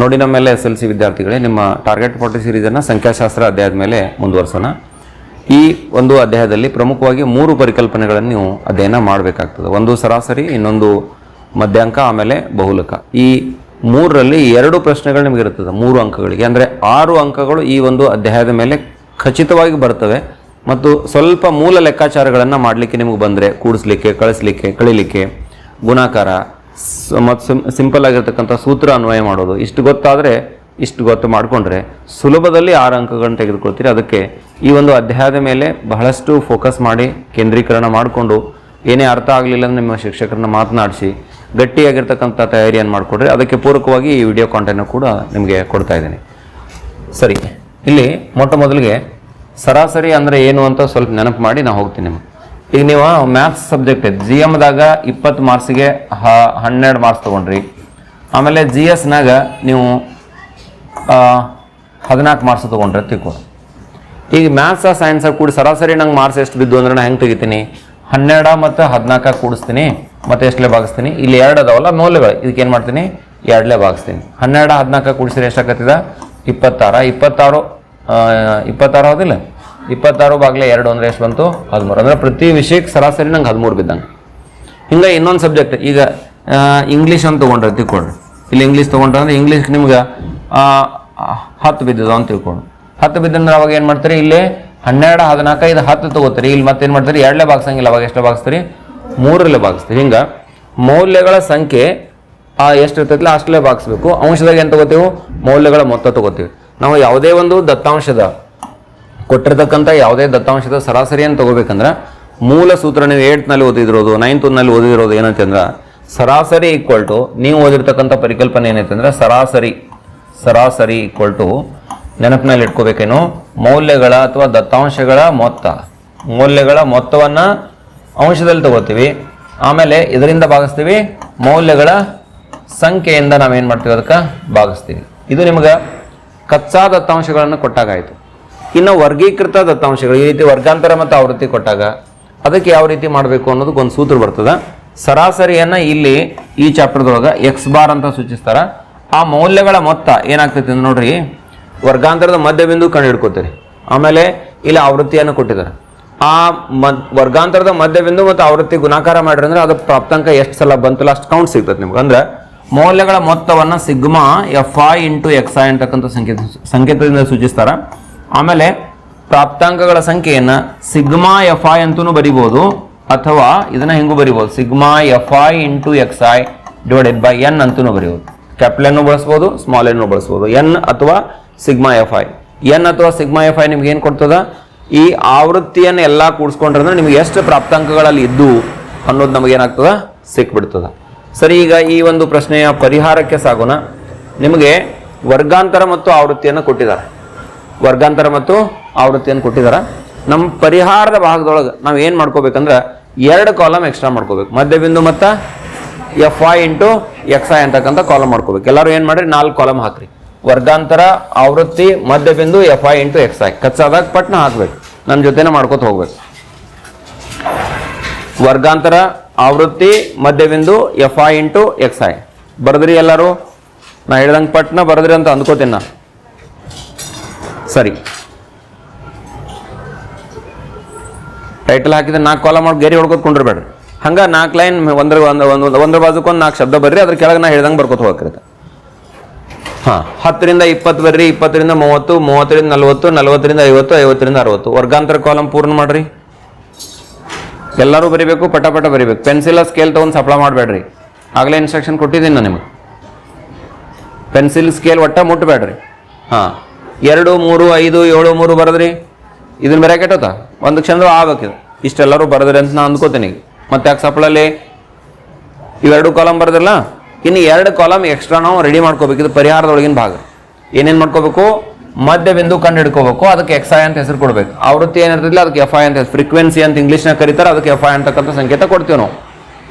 ನೋಡಿ ಮೇಲೆ S L C ವಿದ್ಯಾರ್ಥಿಗಳೇ, ನಿಮ್ಮ ಟಾರ್ಗೆಟ್ ಫಾರ್ಟಿ ಸೀರೀಸನ್ನು ಸಂಖ್ಯಾಶಾಸ್ತ್ರ ಅಧ್ಯಾಯದ ಮೇಲೆ ಮುಂದುವರ್ಸೋಣ. ಈ ಒಂದು ಅಧ್ಯಾಯದಲ್ಲಿ ಪ್ರಮುಖವಾಗಿ ಮೂರು ಪರಿಕಲ್ಪನೆಗಳನ್ನು ನೀವು ಅಧ್ಯಯನ ಮಾಡಬೇಕಾಗ್ತದೆ. ಒಂದು ಸರಾಸರಿ, ಇನ್ನೊಂದು ಮಧ್ಯಾಂಕ, ಆಮೇಲೆ ಬಹುಲಕ. ಈ ಮೂರರಲ್ಲಿ ಎರಡು ಪ್ರಶ್ನೆಗಳು ನಿಮಗೆ ಇರ್ತದೆ ಮೂರು ಅಂಕಗಳಿಗೆ. ಅಂದರೆ ಆರು ಅಂಕಗಳು ಈ ಒಂದು ಅಧ್ಯಾಯದ ಮೇಲೆ ಖಚಿತವಾಗಿ ಬರ್ತವೆ ಮತ್ತು ಸ್ವಲ್ಪ ಮೂಲ ಲೆಕ್ಕಾಚಾರಗಳನ್ನು ಮಾಡಲಿಕ್ಕೆ ನಿಮಗೆ ಬಂದರೆ ಕೂಡಿಸ್ಲಿಕ್ಕೆ, ಕಳಿಸ್ಲಿಕ್ಕೆ, ಕಳಿಲಿಕ್ಕೆ ಗುಣಾಕಾರ ಮತ್ತು ಸಿಂಪಲ್ ಆಗಿರ್ತಕ್ಕಂಥ ಸೂತ್ರ ಅನ್ವಯ ಮಾಡೋದು. ಇಷ್ಟು ಗೊತ್ತಾದರೆ ಇಷ್ಟು ಗೊತ್ತು ಮಾಡಿಕೊಂಡ್ರೆ ಸುಲಭದಲ್ಲಿ ಆರು ಅಂಕಗಳನ್ನು ತೆಗೆದುಕೊಳ್ತೀರಿ. ಅದಕ್ಕೆ ಈ ಒಂದು ಅಧ್ಯಾಯದ ಮೇಲೆ ಬಹಳಷ್ಟು ಫೋಕಸ್ ಮಾಡಿ ಕೇಂದ್ರೀಕರಣ ಮಾಡಿಕೊಂಡು ಏನೇ ಅರ್ಥ ಆಗಲಿಲ್ಲ ಅಂದ್ರೆ ನಿಮ್ಮ ಶಿಕ್ಷಕರನ್ನ ಮಾತನಾಡಿಸಿ ಗಟ್ಟಿಯಾಗಿರ್ತಕ್ಕಂಥ ತಯಾರಿಯನ್ನು ಮಾಡಿಕೊಡ್ರಿ. ಅದಕ್ಕೆ ಪೂರಕವಾಗಿ ಈ ವಿಡಿಯೋ ಕಾಂಟೆಂಟ್ನ ಕೂಡ ನಿಮಗೆ ಕೊಡ್ತಾ ಇದ್ದೀನಿ. ಸರಿ, ಇಲ್ಲಿ ಮೊಟ್ಟ ಮೊದಲಿಗೆ ಸರಾಸರಿ ಅಂದರೆ ಏನು ಅಂತ ಸ್ವಲ್ಪ ನೆನಪು ಮಾಡಿ ನಾನು ಹೋಗ್ತೀನಿ ನಿಮ್ಗೆ. ಈಗ ನೀವು ಮ್ಯಾಥ್ಸ್ ಸಬ್ಜೆಕ್ಟ್ ಜಿ ಎಮ್ದಾಗ ಇಪ್ಪತ್ತು ಮಾರ್ಕ್ಸಿಗೆ ಹ, ಹನ್ನೆರಡು ಮಾರ್ಕ್ಸ್ ತೊಗೊಂಡ್ರಿ. ಆಮೇಲೆ ಜಿ ಎಸ್ನಾಗ ನೀವು ಹದಿನಾಲ್ಕು ಮಾರ್ಕ್ಸ್ ತೊಗೊಂಡ್ರೆ ತಿಳ್ಕೊಂಡು ಈಗ ಮ್ಯಾಥ್ಸ ಸೈನ್ಸ ಕೂಡಿ ಸರಾಸರಿ ನಂಗೆ ಮಾರ್ಕ್ಸ್ ಎಷ್ಟು ಬಿದ್ದು ಅಂದ್ರೆ ನಾನು ಹೆಂಗೆ ತೆಗಿತೀನಿ? ಹನ್ನೆರಡು ಮತ್ತು ಹದಿನಾಲ್ಕ ಕೂಡಿಸ್ತೀನಿ, ಮತ್ತು ಎಷ್ಟಲೇ ಭಾಗಿಸ್ತೀನಿ? ಇಲ್ಲಿ ಎರಡು ಅದಾವಲ್ಲ ಮೌಲ್ಯಗಳು, ಇದಕ್ಕೆ ಏನು ಮಾಡ್ತೀನಿ? ಎರಡಲೇ ಭಾಗಿಸ್ತೀನಿ. ಹನ್ನೆರಡು, ಹದಿನಾಲ್ಕು ಕೂಡಿಸಿದ್ರೆ ಎಷ್ಟಾಗತ್ತಿದ ಇಪ್ಪತ್ತಾರ. ಇಪ್ಪತ್ತಾರು ಇಪ್ಪತ್ತಾರು ಹೌದಿಲ್ಲ? ಇಪ್ಪತ್ತಾರು ಬಾಗ್ಲೆ ಎರಡು ಅಂದರೆ ಎಷ್ಟು ಬಂತು, ಹದಿಮೂರು. ಅಂದರೆ ಪ್ರತಿ ವಿಷಯಕ್ಕೆ ಸರಾಸರಿ ನಂಗೆ ಹದಿಮೂರು ಬಿದ್ದಂಗೆ. ಹಿಂಗೆ ಇನ್ನೊಂದು ಸಬ್ಜೆಕ್ಟ್ ಈಗ ಇಂಗ್ಲೀಷ್ ಅಂತ ತೊಗೊಂಡ್ರೆ ತಿಳ್ಕೊಳ್ರಿ. ಇಲ್ಲಿ ಇಂಗ್ಲೀಷ್ ತೊಗೊಂಡ್ರೆ ಅಂದ್ರೆ ಇಂಗ್ಲೀಷ್ ನಿಮ್ಗೆ ಹತ್ತು ಬಿದ್ದದ ಅಂತ ತಿಳ್ಕೊಂಡು ಹತ್ತು ಬಿದ್ದಂದ್ರೆ ಅವಾಗ ಏನು ಮಾಡ್ತೀರಿ? ಇಲ್ಲಿ ಹನ್ನೆರಡು ಹದಿನಾಲ್ಕು ಇದು ಹತ್ತು ತೊಗೋತೀರಿ. ಇಲ್ಲಿ ಮತ್ತೇನು ಮಾಡ್ತೀರಿ? ಎರಡಲೇ ಭಾಗಿಸಂಗಿಲ್ಲ ಅವಾಗ ಎಷ್ಟು ಭಾಗಿಸ್ತೀರಿ ಮೂರಲ್ಲೇ ಭಾಗಿಸ್ತೀರಿ ಹಿಂಗೆ ಮೌಲ್ಯಗಳ ಸಂಖ್ಯೆ, ಆ, ಎಷ್ಟು ಇರ್ತೈತಿಲ್ಲ ಅಷ್ಟಲೇ ಭಾಗಿಸ್ಬೇಕು. ಅಂಶದಾಗ ಏನು ತಗೋತೀವಿ? ಮೌಲ್ಯಗಳ ಮೊತ್ತ ತಗೋತೀವಿ. ನಾವು ಯಾವುದೇ ಒಂದು ದತ್ತಾಂಶದ ಕೊಟ್ಟಿರ್ತಕ್ಕಂಥ ಯಾವುದೇ ದತ್ತಾಂಶದ ಸರಾಸರಿಯನ್ನು ತಗೋಬೇಕಂದ್ರೆ ಮೂಲ ಸೂತ್ರ ನೀವು ಏಟ್ನಲ್ಲಿ ಓದಿದಿರೋದು ನೈನ್ತ್ನಲ್ಲಿ ಓದಿದಿರೋದು ಏನಂತಂದ್ರೆ ಸರಾಸರಿ ಈಕ್ವಲ್ ಟು ನೀವು ಓದಿರ್ತಕ್ಕಂಥ ಪರಿಕಲ್ಪನೆ ಏನೈತೆ ಸರಾಸರಿ ಸರಾಸರಿ ಈಕ್ವಲ್ ಟು ನೆನಪಿನಲ್ಲಿ ಇಟ್ಕೋಬೇಕೇನು? ಮೌಲ್ಯಗಳ ಅಥವಾ ದತ್ತಾಂಶಗಳ ಮೊತ್ತ. ಮೌಲ್ಯಗಳ ಮೊತ್ತವನ್ನು ಅಂಶದಲ್ಲಿ ತಗೋತೀವಿ. ಆಮೇಲೆ ಇದರಿಂದ ಭಾಗಿಸ್ತೀವಿ. ಮೌಲ್ಯಗಳ ಸಂಖ್ಯೆಯಿಂದ ನಾವೇನು ಮಾಡ್ತೀವಿ ಅದಕ್ಕೆ ಭಾಗಿಸ್ತೀವಿ. ಇದು ನಿಮಗೆ ಕಚ್ಚಾ ದತ್ತಾಂಶಗಳನ್ನು ಕೊಟ್ಟಾಗಾಯಿತು ಇನ್ನು ವರ್ಗೀಕೃತ ದತ್ತಾಂಶಗಳು, ಈ ರೀತಿ ವರ್ಗಾಂತರ ಮತ್ತು ಆವೃತ್ತಿ ಕೊಟ್ಟಾಗ ಅದಕ್ಕೆ ಯಾವ ರೀತಿ ಮಾಡಬೇಕು ಅನ್ನೋದಕ್ಕೆ ಒಂದು ಸೂತ್ರ ಬರ್ತದೆ. ಸರಾಸರಿಯನ್ನು ಇಲ್ಲಿ ಈ ಚಾಪ್ಟರ್ದೊಳಗೆ ಎಕ್ಸ್ ಬಾರ್ ಅಂತ ಸೂಚಿಸ್ತಾರೆ. ಆ ಮೌಲ್ಯಗಳ ಮೊತ್ತ ಏನಾಗ್ತೈತೆ ಅಂತ ನೋಡ್ರಿ, ವರ್ಗಾಂತರದ ಮಧ್ಯಬಿಂದು ಕಂಡು ಹಿಡ್ಕೋತೀರಿ. ಆಮೇಲೆ ಇಲ್ಲಿ ಆವೃತ್ತಿಯನ್ನು ಕೊಟ್ಟಿದ್ದಾರೆ. ಆ ಮದ್, ವರ್ಗಾಂತರದ ಮಧ್ಯಬಿಂದು ಮತ್ತು ಆವೃತ್ತಿ ಗುಣಾಕಾರ ಮಾಡಿರಿ ಅಂದ್ರೆ ಅದು ಪ್ರಾಪ್ತಾಂಕ ಎಷ್ಟು ಸಲ ಬಂತಲ್ಲ ಅಷ್ಟು ಕೌಂಟ್ ಸಿಗ್ತದೆ ನಿಮ್ಗೆ. ಅಂದ್ರೆ ಮೌಲ್ಯಗಳ ಮೊತ್ತವನ್ನು sigma f i into x i ಅಂತಕ್ಕಂಥ ಸಂಕೇತ, ಸಂಕೇತದಿಂದ ಸೂಚಿಸ್ತಾರ. ಆಮೇಲೆ ಪ್ರಾಪ್ತಾಂಕಗಳ ಸಂಖ್ಯೆಯನ್ನು ಸಿಗ್ಮಾ ಎಫ್ ಐ ಅಂತೂ ಬರಿಬೋದು, ಅಥವಾ ಇದನ್ನ ಹೆಂಗೂ ಬರಿಬೋದು? Sigma f i into x i divided by n ಅಂತೂ ಬರಿಬೋದು. ಕ್ಯಾಪಿಟಲ್ ಎನ್ನು ಬಳಸ್ಬೋದು, ಸ್ಮಾಲ್ ಎನ್ನು ಬಳಸ್ಬೋದು. ಎನ್ ಅಥವಾ ಸಿಗ್ಮಾ ಎಫ್ ಐ. ಎನ್ ಅಥವಾ ಸಿಗ್ಮಾ ಎಫ್ ಐ ನಿಮ್ಗೆ ಏನು ಕೊಡ್ತದ? ಈ ಆವೃತ್ತಿಯನ್ನು ಎಲ್ಲ ಕೂಡಿಸ್ಕೊಂಡ್ರೆ ನಿಮ್ಗೆ ಎಷ್ಟು ಪ್ರಾಪ್ತಾಂಕಗಳಲ್ಲಿ ಇದ್ದು ಅನ್ನೋದು ನಮಗೆ ಏನಾಗ್ತದ? ಸಿಕ್ಬಿಡ್ತದ. ಸರಿ, ಈಗ ಈ ಒಂದು ಪ್ರಶ್ನೆಯ ಪರಿಹಾರಕ್ಕೆ ಸಾಗೋಣ. ನಿಮಗೆ ವರ್ಗಾಂತರ ಮತ್ತು ಆವೃತ್ತಿಯನ್ನು ಕೊಟ್ಟಿದ್ದಾರೆ. ವರ್ಗಾಂತರ ಮತ್ತು ಆವೃತ್ತಿಯನ್ನು ಕೊಟ್ಟಿದ್ದಾರೆ. ನಮ್ಮ ಪರಿಹಾರದ ಭಾಗದೊಳಗೆ ನಾವು ಏನು ಮಾಡ್ಕೋಬೇಕಂದ್ರೆ ಎರಡು ಕಾಲಮ್ ಎಕ್ಸ್ಟ್ರಾ ಮಾಡ್ಕೋಬೇಕು. ಮಧ್ಯಬಿಂದು ಮತ್ತು f i into x i ಅಂತಕ್ಕಂಥ ಕಾಲಮ್ ಮಾಡ್ಕೋಬೇಕು. ಎಲ್ಲರೂ ಏನು ಮಾಡ್ರಿ? ನಾಲ್ಕು ಕಾಲಮ್ ಹಾಕ್ರಿ. ವರ್ಗಾಂತರ, ಆವೃತ್ತಿ ಮಧ್ಯಬಿಂದು f i into x i ಕಚ್ಚಾದಾಗ ಪಟ್ನ ಹಾಕ್ಬೇಕು. ನನ್ನ ಜೊತೆನೇ ಮಾಡ್ಕೋತ ಹೋಗ್ಬೇಕು. ವರ್ಗಾಂತರ, ಆವೃತ್ತಿ ಮಧ್ಯಬಿಂದು f i into x i ಬರೆದ್ರಿ ಎಲ್ಲರೂ? ನಾ ಹೇಳ್ದಂಗೆ ಪಟ್ನ ಬರೆದ್ರಿ ಅಂತ ಅಂದ್ಕೋತೀನಿ ನಾ. ಸರಿ. ಟೈಟಲ್ ಹಾಕಿದ್ರೆ ನಾಲ್ಕು ಕಾಲ ಮಾಡಿ ಗೇರಿ ಹೊಡ್ಕೋದು ಕೊಂಡಿರ್ಬೇಡ್ರಿ. ಹಂಗೆ ನಾಲ್ಕು ಲೈನ್ ಒಂದ್ರ ಒಂದು ಒಂದು ಒಂದ್ರ ಬಾಜುಕೊಂದು ನಾಲ್ಕು ಶಬ್ದ ಬರ್ರಿ, ಅದ್ರ ಕೆಳಗೆ ನಾ ಹೇಳ್ದಂಗೆ ಬರ್ಕೋತ ಹೋಗಕ್ಕಿರುತ್ತೆ. ಹಾಂ, ಹತ್ತರಿಂದ ಇಪ್ಪತ್ತು ಬರ್ರಿ, ಇಪ್ಪತ್ತರಿಂದ ಮೂವತ್ತು, ಮೂವತ್ತರಿಂದ ನಲ್ವತ್ತು, ನಲ್ವತ್ತರಿಂದ ಐವತ್ತು, ಐವತ್ತರಿಂದ ಅರವತ್ತು. ವರ್ಗಾಂತರ ಕಾಲಮ್ ಪೂರ್ಣ ಮಾಡ್ರಿ. ಎಲ್ಲರೂ ಬರಿಬೇಕು ಪಟ ಪಟ ಬರಿಬೇಕು. ಪೆನ್ಸಿಲ ಸ್ಕೇಲ್ ತೊಗೊಂಡು ಸಪ್ಲ ಮಾಡಬೇಡ್ರಿ. ಆಗಲೇ ಇನ್ಸ್ಟ್ರಕ್ಷನ್ ಕೊಟ್ಟಿದ್ದೀನಿ ನಾನು ನಿಮಗೆ. ಪೆನ್ಸಿಲ್ ಸ್ಕೇಲ್ ಒಟ್ಟ ಮುಟ್ಟಬೇಡ್ರಿ ಹಾಂ. ಎರಡು, ಮೂರು, ಐದು, ಏಳು, ಮೂರು ಬರದ್ರಿ? ಇದನ್ನ ಬೇರೆ ಕೆಟ್ಟೋತ? ಒಂದು ಕ್ಷಣದ ಆಗ್ಬೇಕಿದು ಇಷ್ಟೆಲ್ಲರೂ ಬರದ್ರಿ ಅಂತ ನಾನು ಅಂದ್ಕೋತೀನಿ ಮತ್ತೆ ಯಾಕೆ ಸಪ್ಲಲ್ಲಿ ಇವೆರಡು ಕಾಲಮ್ ಬರದಿಲ್ಲ ಇನ್ನು ಎರಡು ಕಾಲಮ್ ಎಕ್ಸ್ಟ್ರಾ ನಾವು ರೆಡಿ ಮಾಡ್ಕೋಬೇಕು. ಇದು ಪರಿಹಾರದೊಳಗಿನ ಭಾಗ. ಏನೇನು ಮಾಡ್ಕೋಬೇಕು? ಮಧ್ಯ ಬಿಂದು ಕಂಡು ಹಿಡ್ಕೋಬೇಕು. ಅದಕ್ಕೆ ಎಕ್ಸ್ ಐ ಅಂತ ಹೆಸರು ಕೊಡಬೇಕು. ಆವೃತ್ತಿ ಏನಿರ್ತದಿಲ್ಲ ಅದಕ್ಕೆ ಎಫ್ ಐ ಅಂತ ಫ್ರೀಕ್ವೆನ್ಸಿ ಅಂತ ಇಂಗ್ಲೀಷ್ನ ಕರೀತಾರೆ. ಅದಕ್ಕೆ ಎಫ್ ಐ ಅಂತಕ್ಕಂಥ ಸಂಕೇತ ಕೊಡ್ತೀವಿ ನಾವು.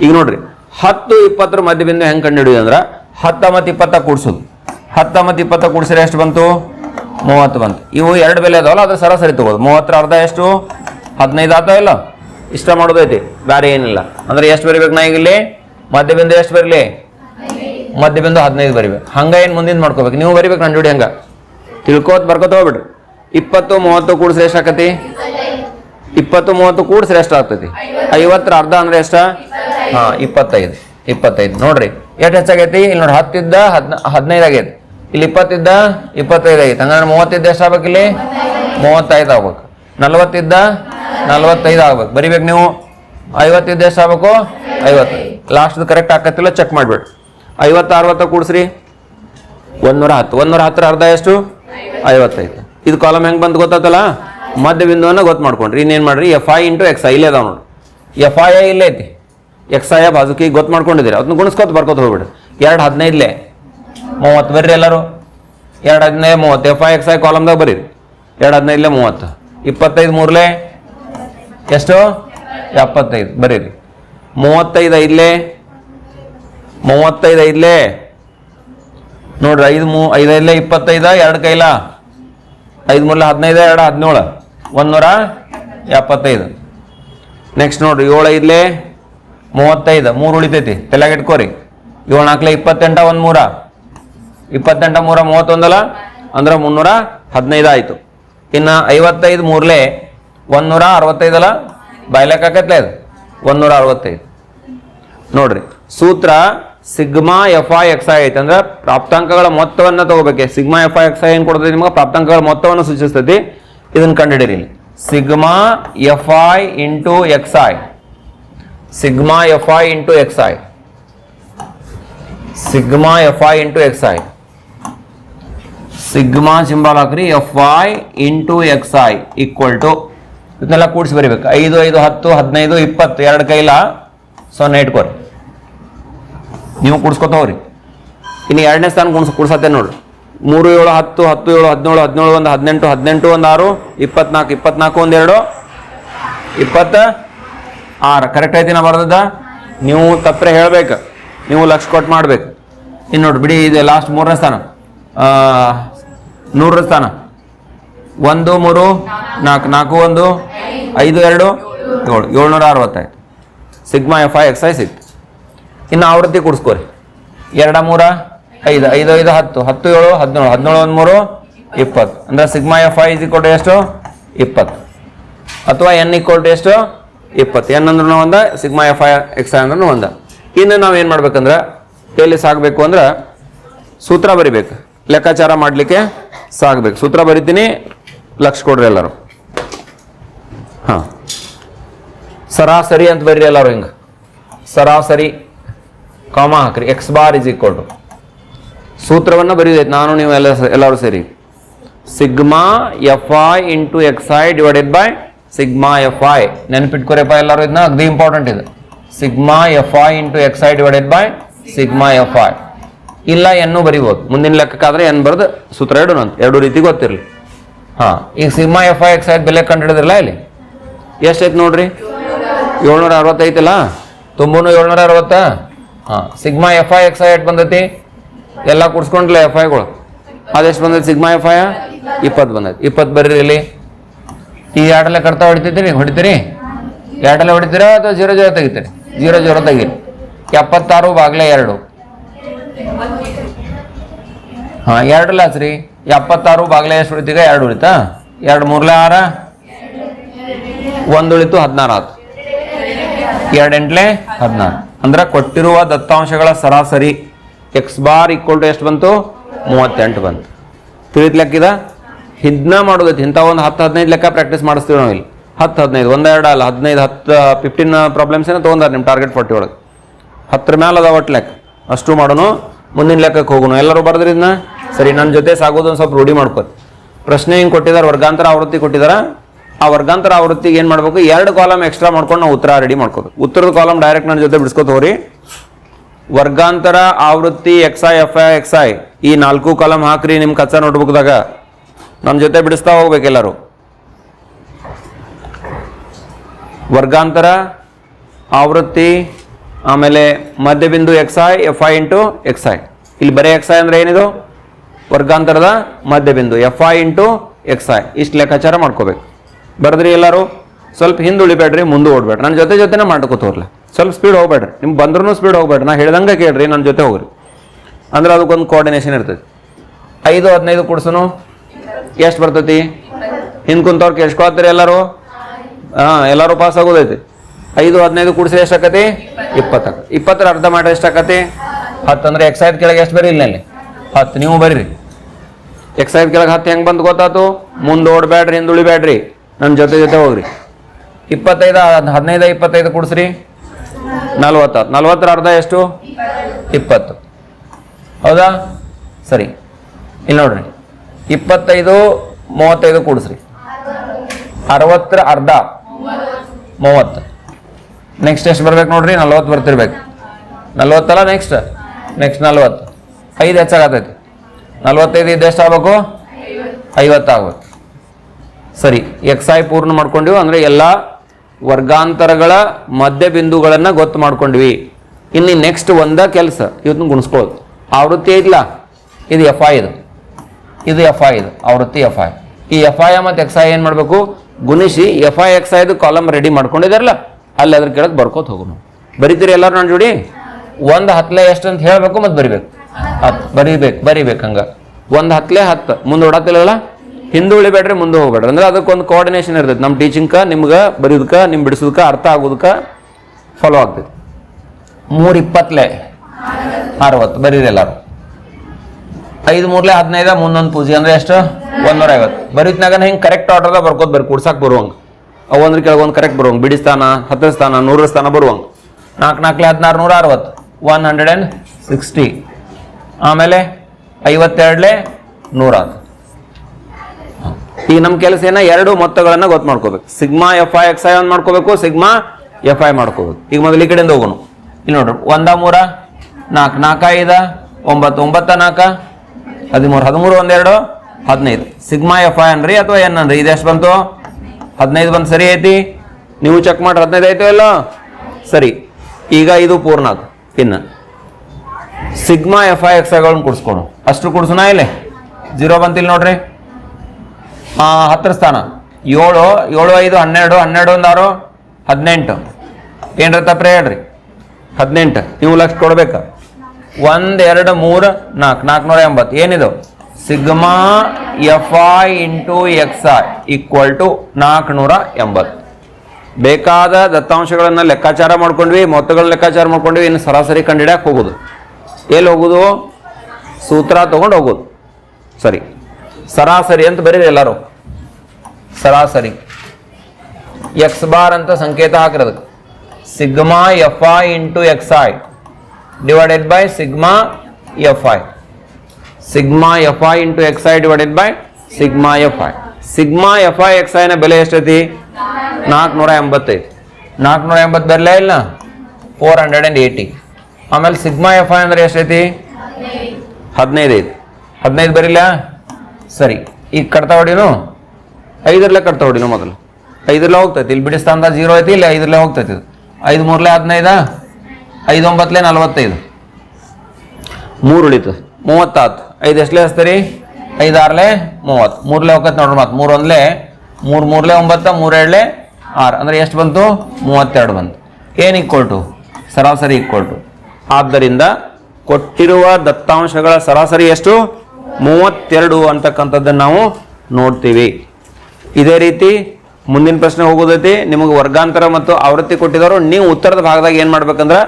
ಈಗ ನೋಡ್ರಿ. ಹತ್ತು, ಇಪ್ಪತ್ತರ ಮಧ್ಯ ಬಿಂದು ಹೆಂಗೆ ಕಂಡು ಹಿಡಿಯೋದು ಅಂದ್ರೆ ಹತ್ತ ಮತ್ತು ಇಪ್ಪತ್ತ ಕೂಡಿಸೋದು. ಹತ್ತ ಮತ್ತು ಇಪ್ಪತ್ತ ಕೂಡಿಸಿದ್ರೆ ಎಷ್ಟು ಬಂತು? ಮೂವತ್ತು ಬಂತು. ಇವು ಎರಡು ಬೆಲೆ ಅದಾವಲ್ಲ, ಅದ್ರ ಸರಾಸರಿ ತಗೋದು ಮೂವತ್ತರ ಅರ್ಧ ಎಷ್ಟು? ಹದಿನೈದು ಆತ ಇಲ್ಲ? ಇಷ್ಟ ಮಾಡೋದೈತಿ ಬೇರೆ ಏನಿಲ್ಲ. ಅಂದ್ರೆ ಎಷ್ಟು ಬರಿಬೇಕು ನಾ ಈಗ ಇಲ್ಲಿ? ಮಧ್ಯ ಬಿಂದು ಎಷ್ಟು ಬರಲಿ? ಮಧ್ಯ ಬಿಂದು ಹದಿನೈದು ಬರಿಬೇಕು. ಹಂಗ ಏನು ಮುಂದಿನ ಮಾಡ್ಕೋಬೇಕು? ನೀವು ಬರಿಬೇಕು ನನ್ನ ಜೋಡಿ ಹಂಗ. ತಿಳ್ಕೋತ ಬರ್ಕೋತ ಹೋಗ್ಬಿಡ್ರಿ. ಇಪ್ಪತ್ತು, ಮೂವತ್ತು ಕೂಡ ಶ್ರೇಷ್ಠ ಆಕತಿ? ಇಪ್ಪತ್ತು, ಮೂವತ್ತು ಕೂಡ ಶ್ರೇಷ್ಠ ಆಗ್ತೈತಿ. ಐವತ್ತರ ಅರ್ಧ ಅಂದ್ರೆ ಎಷ್ಟ? ಹಾ, ಇಪ್ಪತ್ತೈದು. ಇಪ್ಪತ್ತೈದು. ನೋಡ್ರಿ, ಎಷ್ಟು ಹೆಚ್ಚಾಗೈತಿ? ಇಲ್ಲಿ ನೋಡಿ ಹತ್ತಿದ್ದ ಹದ್ನ, ಹದಿನೈದು ಆಗೈತಿ. ಇಲ್ಲಿ ಇಪ್ಪತ್ತಿದ್ದ, ಇಪ್ಪತ್ತೈದು ಆಗಿತ್ತು. ಹಂಗಂದ್ರೆ ಮೂವತ್ತಿದ್ದ ಎಷ್ಟು ಆಗ್ಬೇಕು ಇಲ್ಲಿ? ಮೂವತ್ತೈದು ಆಗ್ಬೇಕು. ನಲ್ವತ್ತಿದ್ದ, ನಲ್ವತ್ತೈದು ಆಗ್ಬೇಕು. ಬರಿಬೇಕು ನೀವು. ಐವತ್ತಿದ್ದ ಎಷ್ಟು ಆಗ್ಬೇಕು? ಐವತ್ತು. ಲಾಸ್ಟ್ ಕರೆಕ್ಟ್ ಆಗತ್ತಿಲ್ಲ ಚೆಕ್ ಮಾಡ್ಬೇಡ ಐವತ್ತು ಅರವತ್ತು ಕೂಡಿಸ್ರಿ. ಒಂದೂರ ಹತ್ತು ಒಂದೂರ ಹತ್ತರ ಅರ್ಧ ಎಷ್ಟು? ಐವತ್ತೈದು. ಇದು ಕಾಲಮ್ ಹೆಂಗೆ ಬಂದು ಗೊತ್ತಾತಲ್ಲ? ಮಧ್ಯ ಬಿಂದುವನ್ನು ಗೊತ್ತು ಮಾಡ್ಕೊಂಡ್ರಿ. ಇನ್ನೇನು ಮಾಡ್ರಿ? F i into x i ಇಲ್ಲೇ ಅದಾವ ನೋಡಿ ಎಫ್ ಐ ಇಲ್ಲೇ ಐತಿ. ಎಕ್ಸ್ ಐ ಬಾಜುಕಿ ಗೊತ್ತು ಮಾಡ್ಕೊಂಡಿದ್ದೀರಿ. ಅದನ್ನ ಗುಣಿಸ್ಕೊತ ಬರ್ಕೊತ ಹೋಗ್ಬಿಡ್ರಿ. ಎರಡು ಹದಿನೈದಲೇ. ಮೂವತ್ತು ಬರ್ರಿ ಎಲ್ಲರೂ. ಎರಡು ಹದಿನೈದು, ಮೂವತ್ತು. ಎಫ್ ಐ ಎಕ್ಸ್ ಐ ಕಾಲಮ್ದಾಗ ಬರೀರಿ. ಎರಡು ಹದಿನೈದಲೇ ಮೂವತ್ತು. ಇಪ್ಪತ್ತೈದು ಮೂರಲೆ? ಎಷ್ಟು? ಎಪ್ಪತ್ತೈದು. ಬರೀರಿ. ಮೂವತ್ತೈದು ಐದಲೇ? ಮೂವತ್ತೈದು ಐದಲೇ? ನೋಡ್ರಿ, ಐದು ಮೂ ಐದು ಐದಲೇ ಇಪ್ಪತ್ತೈದ, ಎರಡು ಕೈಲ? ಐದು ಮೂರಲೆ ಹದಿನೈದು, ಎರಡು ಹದಿನೇಳು. ಒಂದೂರ ಎಪ್ಪತ್ತೈದು. ನೆಕ್ಸ್ಟ್ ನೋಡ್ರಿ, ಏಳು ಐದಲೇ? ಮೂವತ್ತೈದು. ಮೂರು ಉಳಿತೈತಿ. ತಲೆಗೆ ಇಟ್ಕೋರಿ. ಏಳು ನಾಲ್ಕಲೆ ಇಪ್ಪತ್ತೆಂಟ ಒಂದು ಮೂರ ಇಪ್ಪತ್ತೆಂಟ ಮೂರ ಮೂವತ್ತೊಂದಲ್ಲ? ಅಂದ್ರೆ ಮುನ್ನೂರ ಹದಿನೈದು ಆಯಿತು. ಇನ್ನು ಐವತ್ತೈದು ಮೂರಲೆ ಒಂದೂರ ಅರವತ್ತೈದಲ್ಲ? ಬಾಯ್ಲೆಕ್ ಆಕತ್ಲೆ ಅದು? ಒಂದೂರ ಅರವತ್ತೈದು. ನೋಡ್ರಿ, ಸೂತ್ರ sigma f i x i ಐತೆ. ಅಂದ್ರೆ ಪ್ರಾಪ್ತಾಂಕಗಳ ಮೊತ್ತವನ್ನು ತಗೋಬೇಕು. Sigma f i x i ಏನು ಕೊಡ್ತೈತಿ ನಿಮಗೆ? ಪ್ರಾಪ್ತಾಂಕಗಳ ಮೊತ್ತವನ್ನು ಸೂಚಿಸ್ತೈತಿ. ಇದನ್ನು ಕಂಡುಹಿಡೀರಿ sigma f i into x i. Sigma f i into x i. Sigma f i into x i. Sigma symbol ಹಾಕ್ರಿ f i into x i equal to ಇದನ್ನೆಲ್ಲ ಕೂಡಿಸಿ ಬರಿಬೇಕು. ಐದು ಐದು, ಹತ್ತು, ಹದಿನೈದು, ಇಪ್ಪತ್ತು, ಎರಡು ಕೈಲ ಸೊನ್ನೆ ಇಟ್ಕೋರಿ. ನೀವು ಕೂಡಿಸ್ಕೊತ ಹೋಗ್ರಿ. ಇನ್ನು ಎರಡನೇ ಸ್ಥಾನ ಕುಣಿಸ್ ಕೂಡ್ಸತ್ತೆ ನೋಡ್ರಿ. ಮೂರು, ಏಳು, ಹತ್ತು ಹತ್ತು, ಏಳು, ಹದಿನೇಳು ಹದಿನೇಳು, ಒಂದು, ಹದಿನೆಂಟು ಹದಿನೆಂಟು, ಒಂದು, ಆರು, ಇಪ್ಪತ್ನಾಲ್ಕು ಇಪ್ಪತ್ನಾಲ್ಕು, ಒಂದು, ಎರಡು, ಇಪ್ಪತ್ತ, ಆರು. ಕರೆಕ್ಟ್ ಐತಿ ನಾ ಬರ್ದದ ನೀವು ತಪ್ಪರೆ ಹೇಳ್ಬೇಕು. ನೀವು ಲಕ್ಷ ಕೊಟ್ಟು ಮಾಡ್ಬೇಕು. ಇನ್ನು ನೋಡಿ ಬಿಡಿ, ಇದು ಲಾಸ್ಟ್ ಮೂರನೇ ಸ್ಥಾನ. ನೂರರ ಸ್ಥಾನ. ಒಂದು, ಮೂರು, ನಾಲ್ಕು ನಾಲ್ಕು, ಒಂದು, ಐದು, ಎರಡು, ಏಳು, ಏಳ್ನೂರ ಅರವತ್ತೈದು. Sigma f i x i ಸಿಕ್ತು ಇನ್ನು ಆವೃತ್ತಿ ಕೂಡಿಸ್ಕೋರಿ. ಎರಡ, ಮೂರ, ಐದು ಐದು ಐದು, ಹತ್ತು. ಹತ್ತು, ಏಳು, ಹದಿನೇಳು. ಹದಿನೇಳು, ಒಂದು, ಮೂರು, ಇಪ್ಪತ್ತು. ಅಂದ್ರೆ ಸಿಗ್ಮಾ ಎಫ್ ಐ ಇಸ್ ಕೊಟ್ಟು ಎಷ್ಟು? ಇಪ್ಪತ್ತು. ಅಥವಾ ಎನ್ ಈಕ್ವಲ್ ಟು ಎಷ್ಟು? ಇಪ್ಪತ್ತು. ಎನ್ ಅಂದ್ರೂ ಒಂದ, sigma f i x i ಅಂದ್ರೂ ಒಂದ. ಇನ್ನು ನಾವು ಏನು ಮಾಡ್ಬೇಕಂದ್ರೆ, ಎಲ್ಲಿ ಸಾಕಬೇಕು ಅಂದ್ರೆ, ಸೂತ್ರ ಬರಿಬೇಕು. ಲೆಕ್ಕಾಚಾರ ಮಾಡಲಿಕ್ಕೆ ಸಾಗಬೇಕು ಸೂತ್ರ ಬರಿತೀನಿ, ಲಕ್ಷ ಕೊಡ್ರಿ ಎಲ್ಲರೂ. ಹಾಂ. ಸರಾಸರಿ ಅಂತ ಬರ್ರಿ ಎಲ್ಲರೂ ಹಿಂಗೆ. ಸರಾಸರಿ, ಕಾಮ ಹಾಕ್ರಿ. X bar is equal to ಸೂತ್ರವನ್ನು ಬರೆಯೋದೈತೆ ನಾನು, ನೀವು ಎಲ್ಲ ಎಲ್ಲರೂ ಸೇರಿ. Sigma f i into x i divided by sigma f i ನೆನಪಿಟ್ಕೊರಪ್ಪ ಎಲ್ಲರೂ ಇದನ್ನ. ಅಗ್ದಿ ಇಂಪಾರ್ಟೆಂಟ್ ಇದು. Sigma f i into x i divided by sigma f i ಇಲ್ಲ ಎನ್ನು ಬರಿಬೋದು. ಮುಂದಿನ ಲೆಕ್ಕಕ್ಕಾದ್ರೆ ಎನ್ ಬರೆದು ಸೂತ್ರ ಎರಡು ಅಂತ ಎರಡು ರೀತಿ ಗೊತ್ತಿರಲಿ. ಹಾಂ. ಈಗ sigma f i x i ಬೆಲೆ ಕಂಡುಹಿಡಿದ್ರಲ್ಲ ಇಲ್ಲಿ? ಎಷ್ಟೈತೆ ನೋಡ್ರಿ? ಏಳ್ನೂರ ಅರವತ್ತೈತಲ್ಲ ತುಂಬೂನು ಏಳ್ನೂರ ಅರವತ್ತ ಹಾಂ. Sigma f i x i ಎಟ್ ಬಂದೈತಿ? ಎಲ್ಲ ಕುಡ್ಸ್ಕೊಂಡ್ಲ ಎಫ್ ಐಗಳು? ಅದೆಷ್ಟು ಬಂದೈತಿ ಸಿಗ್ಮಾ ಎಫ್ ಐ ಇಪ್ಪತ್ತು ಬಂದೈತಿ. ಇಪ್ಪತ್ತು ಬರ್ರಿ ಇಲ್ಲಿ. ಈ ಎರಡಲ್ಲೇ ಕಡ್ತಾ ಹೊಡಿತಿದ್ದೀರಿ? ಹೊಡಿತೀರಿ? ಎರಡಲ್ಲೇ ಹೊಡಿತೀರಾ ಅಥವಾ ಜೀರೋ ಜೀರೋ ತೆಗಿತೀರಿ? ಜೀರೋ ಜೀರೋ ತೆಗೀರಿ. ಎಪ್ಪತ್ತಾರು ಬಾಗ್ಲೆ ಎರಡು. ಹಾಂ ಲಾಸ್ ರೀ. ಎಪ್ಪತ್ತಾರು ಬಾಗ್ಲೆ ಎಷ್ಟು ಉಳಿತೀಗ ಎರಡು ಉಳಿತಾ? ಎರಡು ಮೂರ್ಲೆ ಆರ? ಒಂದು ಉಳಿತು ಹದಿನಾರು ಆತು. ಎರಡು ಎಂಟ್ಲೆ ಹದಿನಾರು. ಅಂದ್ರೆ ಕೊಟ್ಟಿರುವ ದತ್ತಾಂಶಗಳ ಸರಾಸರಿ ಎಕ್ಸ್ ಬಾರ್ ಈಕ್ವಲ್ ಟು ಎಷ್ಟು ಬಂತು? ಮೂವತ್ತೆಂಟು ಬಂತು. ತಿಳಿದ ಲೆಕ್ಕಿದ ಇದನ್ನ ಮಾಡೋದೈತಿ ಇಂಥ ಒಂದು ಹತ್ತು ಹದಿನೈದು ಲೆಕ್ಕ ಪ್ರಾಕ್ಟೀಸ್ ಮಾಡಿಸ್ತೀವಿ ನಾವು ಇಲ್ಲಿ ಹತ್ತು ಹದಿನೈದು ಒಂದೆರಡು ಅಲ್ಲ, ಹದಿನೈದು, ಹತ್ತು ಫಿಫ್ಟೀನ್ ಪ್ರಾಬ್ಲಮ್ಸ್ ಏನೋ ತೊಗೊಂಡಾರೆ ನಿಮ್ಮ ಟಾರ್ಗೆಟ್ ಫಾರ್ಟಿ ಒಳಗೆ. ಹತ್ತರ ಮೇಲೆ ಅದ ಒಟ್ಟು ಲೆಕ್ಕ. ಅಷ್ಟು ಮಾಡೋನು, ಮುಂದಿನ ಲೆಕ್ಕಕ್ಕೆ ಹೋಗೋಣ ಎಲ್ಲರೂ ಬರೆದ್ರಿ ಇದನ್ನ ಸರಿ ನನ್ನ ಜೊತೆ ಸಾಗೋದು ಒಂದು ಸ್ವಲ್ಪ ರೂಢಿ ಮಾಡ್ಕೋತಿ. ಪ್ರಶ್ನೆ ಹಿಂಗೆ ಕೊಟ್ಟಿದ್ದಾರೆ ವರ್ಗಾಂತರ ಆವೃತ್ತಿ ಕೊಟ್ಟಿದ್ದಾರೆ ಆ ವರ್ಗಾಂತರ ಆವೃತ್ತಿಗೆ ಏನು ಮಾಡಬೇಕು? ಎರಡು ಕಾಲಮ್ ಎಕ್ಸ್ಟ್ರಾ ಮಾಡ್ಕೊಂಡು ನಾವು ಉತ್ತರ ರೆಡಿ ಮಾಡ್ಕೋಬೇಕು ಉತ್ತರದ ಕಾಲಮ್ ಡೈರೆಕ್ಟ್ ನನ್ನ ಜೊತೆ ಬಿಡಿಸ್ಕೊತ ಹೋಗ್ರಿ. ವರ್ಗಾಂತರ ಆವೃತ್ತಿ x i f i x i ಈ ನಾಲ್ಕು ಕಾಲಮ್ ಹಾಕ್ರಿ ನಿಮ್ಮ ಕಚ್ಚಾ ನೋಟ್ಬುಕ್ದಾಗ ನಮ್ಮ ಜೊತೆ ಬಿಡಿಸ್ತಾ ಹೋಗ್ಬೇಕೆಲ್ಲರೂ ವರ್ಗಾಂತರ ಆವೃತ್ತಿ ಆಮೇಲೆ ಮಧ್ಯಬಿಂದು x i f i into x i ಇಲ್ಲಿ ಬರೀ ಎಕ್ಸ್ ಐ ಅಂದ್ರೆ ಏನಿದು? ವರ್ಗಾಂತರದ ಮಧ್ಯಬಿಂದು f i into x i ಇಷ್ಟು ಲೆಕ್ಕಾಚಾರ ಮಾಡ್ಕೋಬೇಕು. ಬರದ್ರಿ ಎಲ್ಲರೂ? ಸ್ವಲ್ಪ ಹಿಂದೆ ಉಳಿಬೇಡ್ರಿ, ಮುಂದೆ ಓಡ್ಬೇಡ್ರಿ. ನನ್ನ ಜೊತೆ ಜೊತೆನೇ ಮಾಡ್ಕೋತ ಹೋಗ್ಲ. ಸ್ವಲ್ಪ ಸ್ಪೀಡ್ ಹೋಗ್ಬೇಡ್ರಿ. ನಿಮ್ಗೆ ಬಂದ್ರೂ ಸ್ಪೀಡ್ ಹೋಗ್ಬೇಡ್ರಿ. ನಾ ಹೇಳ್ದಂಗೆ ಕೇಳ್ರಿ ನನ್ನ ಜೊತೆ ಹೋಗ್ರಿ. ಅಂದ್ರೆ ಅದಕ್ಕೊಂದು ಕೋಆರ್ಡಿನೇಷನ್ ಇರ್ತದೆ. ಐದು, ಹದಿನೈದು ಕೊಡ್ಸೋನು? ಎಷ್ಟು ಬರ್ತೈತಿ? ಹಿಂದ್ ಎಷ್ಟು ಕೊಡ್ತೀರಿ ಎಲ್ಲರೂ? ಹಾಂ, ಎಲ್ಲರೂ ಪಾಸ್ ಆಗೋದೈತಿ. ಐದು ಹದಿನೈದು ಕೂಡಿಸಿದ್ರೆ ಎಷ್ಟು ಆಕತಿ. ಇಪ್ಪತ್ತು ಇಪ್ಪತ್ತರ ಅರ್ಧ ಮಾಡಿದ್ರೆ ಎಷ್ಟು ಆಕತಿ ಹತ್ತು ಅಂದ್ರೆ ಎಕ್ಸೈದ್ ಕೆಳಗೆ ಎಷ್ಟು ಬರೀ ಇಲ್ಲಿ ಹತ್ತು ನೀವು ಬರೀರಿ. ಎಕ್ಸೈದ್ ಕೆಳಗೆ ಹತ್ತು ಹೆಂಗೆ ಬಂದು ಗೊತ್ತಾತು? ಮುಂದೆ ಓಡಬೇಡ್ರಿ ಹಿಂದುಳಿಬೇಡ್ರಿ ನನ್ನ ಜೊತೆ ಜೊತೆ ಹೋಗ್ರಿ. ಇಪ್ಪತ್ತೈದು ಹದಿನೈದು ಇಪ್ಪತ್ತೈದು ಕೂಡಿಸ್ರಿ. ನಲ್ವತ್ತು ನಲ್ವತ್ತರ ಅರ್ಧ ಎಷ್ಟು? ಇಪ್ಪತ್ತು. ಹೌದಾ? ಸರಿ. ಇಲ್ಲಿ ನೋಡ್ರಿ. ಇಪ್ಪತ್ತೈದು ಮೂವತ್ತೈದು ಕೂಡಿಸ್ರಿ. ಅರವತ್ತರ ಅರ್ಧ. ಮೂವತ್ತು. ನೆಕ್ಸ್ಟ್ ಎಷ್ಟು ಬರ್ಬೇಕು ನೋಡ್ರಿ, ನಲ್ವತ್ತು ಬರ್ತಿರ್ಬೇಕು. ನಲ್ವತ್ತಲ್ಲ ನೆಕ್ಸ್ಟ್ ನೆಕ್ಸ್ಟ್ ನಲ್ವತ್ತು. ಐದು ಹೆಚ್ಚಾಗತ್ತೈತಿ ನಲ್ವತ್ತೈದು ಇದು ಎಷ್ಟು ಆಗ್ಬೇಕು? ಐವತ್ತು ಆಗ್ಬೇಕು. ಸರಿ ಎಕ್ಸ್ ಐ ಪೂರ್ಣ ಮಾಡ್ಕೊಂಡಿವಿ, ಅಂದರೆ ಎಲ್ಲ ವರ್ಗಾಂತರಗಳ ಮಧ್ಯ ಬಿಂದುಗಳನ್ನು ಗೊತ್ತು ಮಾಡ್ಕೊಂಡ್ವಿ. ಇನ್ನು ನೆಕ್ಸ್ಟ್ ಒಂದ ಕೆಲಸ ಇವತ್ತು ಗುಣಿಸ್ಕೊಳ್ಳೋದು ಆವೃತ್ತಿ ಐತ್ಲ? ಇದು ಎಫ್ ಐ ಇದು ಇದು ಎಫ್ ಐ ಇದು ಆವೃತ್ತಿ ಎಫ್ ಐ ಈ ಎಫ್ ಐ ಮತ್ತು ಎಕ್ಸ್ ಐ ಏನು ಮಾಡಬೇಕು? ಗುಣಿಸಿ ಎಫ್ ಐ ಎಕ್ಸ್ ಐದು ಕಾಲಮ್ ರೆಡಿ ಮಾಡ್ಕೊಂಡಿದಾರಲ್ಲ? ಅಲ್ಲಿ ಅದ್ರ ಕೆಳಗೆ ಬರ್ಕೋತ ಹೋಗೋಣ ಬರೀತೀರಿ ಎಲ್ಲರೂ ನನ್ನ ಜೋಡಿ? ಒಂದು ಹತ್ಲೆ ಎಷ್ಟು ಅಂತ ಹೇಳಬೇಕು ಮತ್ತು ಬರಿಬೇಕು. ಹತ್ತು ಬರಿಬೇಕು ಬರಿಬೇಕು ಹಂಗೆ. ಒಂದು ಹತ್ಲೆ ಹತ್ತು. ಮುಂದೆ ಓಡಾತಿಲ್ಲಲ್ಲ ಹಿಂದೆ ಉಳಿಬೇಡ್ರಿ, ಮುಂದೆ ಹೋಗ್ಬೇಡ್ರಿ. ಅಂದ್ರೆ ಅದಕ್ಕೊಂದು ಕೋಆರ್ಡಿನೇಷನ್ ಇರ್ತೈತೆ. ನಮ್ಮ ಟೀಚಿಂಗ್ಕ ನಿಮ್ಗೆ ಬರೆಯೋದಕ್ಕೆ ನಿಮ್ಮ ಬಿಡಿಸೋದಕ್ಕೆ ಅರ್ಥ ಆಗೋದಕ್ಕೆ ಫಾಲೋ ಆಗ್ತೈತಿ. ಮೂರು ಇಪ್ಪತ್ತಲೆ ಅರವತ್ತು. ಬರೀರಿ ಎಲ್ಲರೂ. ಐದು ಮೂರ್ಲೆ ಹದಿನೈದ ಮುಂದೊಂದು ಪೂಜೆ. ಅಂದ್ರೆ ಎಷ್ಟು? ಒಂದೂರ ಐವತ್ತು ಬರೀತ್ನಾಗ ಹಿಂಗೆ ಕರೆಕ್ಟ್ ಆರ್ಡರ್ದಾಗ ಬರ್ಕೋತ ಬರ್ರಿ ಕುಡ್ಸಕ್ಕೆ ಬರುವಂಗ. ಅವು ಒಂದ್ರ ಕೆಳಗೆ ಒಂದು ಕರೆಕ್ಟ್ ಬರುವಂಗ. ಬಿಡಿ ಸ್ಥಾನ ಹತ್ತರ ಸ್ಥಾನ ನೂರ ಸ್ಥಾನ ಬರುವಂಗ. ನಾಲ್ಕು ನಾಲ್ಕಲೆ ಹದಿನಾರು ನೂರ ಅರವತ್ತು ಒನ್ ಹಂಡ್ರೆಡ್ ಆ್ಯಂಡ್ ಸಿಕ್ಸ್ಟಿ ಆಮೇಲೆ ಐವತ್ತೆರಡಲೆ ನೂರ ಈಗ ನಮ್ಮ ಕೆಲಸ ಏನ ಎರಡು ಮೊತ್ತಗಳನ್ನು ಗೊತ್ತು ಮಾಡ್ಕೋಬೇಕು. Sigma f i x i ಒಂದು ಮಾಡ್ಕೋಬೇಕು ಸಿಗ್ಮಾ ಎಫ್ ಐ ಮಾಡ್ಕೋಬೇಕು. ಈಗ ಮೊದಲು ಈ ಕಡೆಯಿಂದ ಹೋಗೋಣ. ಇಲ್ಲಿ ನೋಡ್ರಿ ಒಂದ ಮೂರ ನಾಲ್ಕು ನಾಲ್ಕ ಐದ ಒಂಬತ್ತು ಒಂಬತ್ತ ನಾಲ್ಕು ಹದಿಮೂರು ಹದಿಮೂರು ಒಂದೆರಡು ಹದಿನೈದು. ಸಿಗ್ಮಾ ಎಫ್ ಐ ಅನ್ರಿ ಅಥವಾ ಎನ್ ಅನ್ರಿ? ಇದೆಷ್ಟು ಬಂತು? ಹದಿನೈದು ಬಂದು ಸರಿ ಐತಿ? ನೀವು ಚೆಕ್ ಮಾಡ್ರಿ, ಹದಿನೈದು ಆಯ್ತು ಇಲ್ಲ? ಸರಿ. ಈಗ ಇದು ಪೂರ್ಣ ಅದು ಇನ್ನು ಸಿಗ್ಮಾ ಎಫ್ ಐ ಎಕ್ಸ್ ಐಗಳನ್ನ ಕುಡಿಸ್ಕೊಡು. ಅಷ್ಟು ಕುಡ್ಸೋಣ ಇಲ್ಲಿ. ಜೀರೋ ಬಂತಿಲ್ಲ ನೋಡ್ರಿ. ಹತ್ತರ ಸ್ಥಾನ. ಏಳು ಏಳು ಐದು, ಹನ್ನೆರಡು ಹನ್ನೆರಡು ಒಂದು ಆರು, ಹದಿನೆಂಟು. ಏನ್ರ ತಪ್ಪರೆ ಹೇಳ್ರಿ? ಹದಿನೆಂಟು. ನೀವು ಲಕ್ಷ ಕೊಡ್ಬೇಕು. ಒಂದು, ಎರಡು, ಮೂರು, ನಾಲ್ಕು. ನಾಲ್ಕುನೂರ ಎಂಬತ್ತು. ಏನಿದು? Sigma f i into x i equal to ನಾಲ್ಕುನೂರ ಎಂಬತ್ತು. ಬೇಕಾದ ದತ್ತಾಂಶಗಳನ್ನು ಲೆಕ್ಕಾಚಾರ ಮಾಡ್ಕೊಂಡ್ವಿ ಮೊತ್ತಗಳ ಲೆಕ್ಕಾಚಾರ ಮಾಡ್ಕೊಂಡ್ವಿ, ಇನ್ನು ಸರಾಸರಿ ಕಂಡಿಡ್ಯಾಕೆ ಹೋಗೋದು. ಎಲ್ಲಿ ಹೋಗೋದು? ಸೂತ್ರ ತೊಗೊಂಡು ಹೋಗೋದು. ಸರಿ. ಸರಾಸರಿ ಅಂತ ಬರೀರಿ ಎಲ್ಲರೂ. ಸರಾಸರಿ. ಎಕ್ಸ್ ಬಾರ್ ಅಂತ ಸಂಕೇತ ಹಾಕಿರೋದಕ್ಕೆ sigma f i into x i divided by sigma f i. Sigma f i into x i divided by sigma f i. Sigma f i, x ಐನ ಬೆಲೆ ಎಷ್ಟೈತಿ? ನಾಲ್ಕುನೂರ ಎಂಬತ್ತೈದು ನಾಲ್ಕುನೂರ ಎಂಬತ್ತು ಬರಲೇ ಇಲ್ಲ? Four hundred and eighty. ಆಮೇಲೆ ಸಿಗ್ಮಾ ಎಫ್ ಐ ಅಂದರೆ ಎಷ್ಟೈತಿ? ಹದಿನೈದು ಐತಿ ಹದಿನೈದು ಬರಿಲ್ಲ ಸರಿ, ಈಗ ಕಟ್ತಾ ಹೊಡಿನು? ಐದರಲ್ಲೇ ಕಟ್ತಾ ಹೊಡಿನು ಮೊದಲು. ಐದರಲ್ಲೇ ಹೋಗ್ತೈತಿ. ಇಲ್ಲಿ ಬಿಡಿಸ್ತಾ ಸ್ಥಾನದಾಗ ಜೀರೋ ಐತಿ, ಇಲ್ಲಿ ಐದರಲ್ಲೇ ಹೋಗ್ತೈತಿ ಇದು. ಐದು ಮೂರಲೆ ಹದಿನೈದ? ಐದು ಒಂಬತ್ತಲೆ ನಲವತ್ತೈದು. ಮೂರು ಉಳಿತು. ಮೂವತ್ತಾತು. ಐದು ಎಷ್ಟಲೇ ಹಚ್ತೀರಿ ಐದು ಆರ್ಲೆ ಮೂವತ್ತು. ಮೂರಲೆ ಹೋಗತ್ತೆ ನೋಡ್ರಿ ಮತ್ತೆ. ಮೂರು ಒಂದ್ಲೆ, ಮೂರು ಮೂರಲೆ ಒಂಬತ್ತು, ಮೂರು ಎರಡ್ಲೆ ಆರು. ಅಂದ್ರೆ ಎಷ್ಟು ಬಂತು? ಮೂವತ್ತೆರಡು ಬಂತು. ಏನು ಈಕ್ವಲ್ ಟು ಸರಾಸರಿ ಈಕ್ವಲ್ ಟು ಆದ್ದರಿಂದ ಕೊಟ್ಟಿರುವ ದತ್ತಾಂಶಗಳ ಸರಾಸರಿ ಎಷ್ಟು? ಮೂವತ್ತೆರಡು ಅಂತಕ್ಕಂಥದ್ದನ್ನು ನಾವು ನೋಡ್ತೀವಿ. ಇದೇ ರೀತಿ ಮುಂದಿನ ಪ್ರಶ್ನೆ ಹೋಗೋದೈತಿ. ನಿಮಗೆ ವರ್ಗಾಂತರ ಮತ್ತು ಆವೃತ್ತಿ ಕೊಟ್ಟಿದವರು ನೀವು ಉತ್ತರದ ಭಾಗದಾಗ ಏನು ಮಾಡ್ಬೇಕಂದ್ರೆ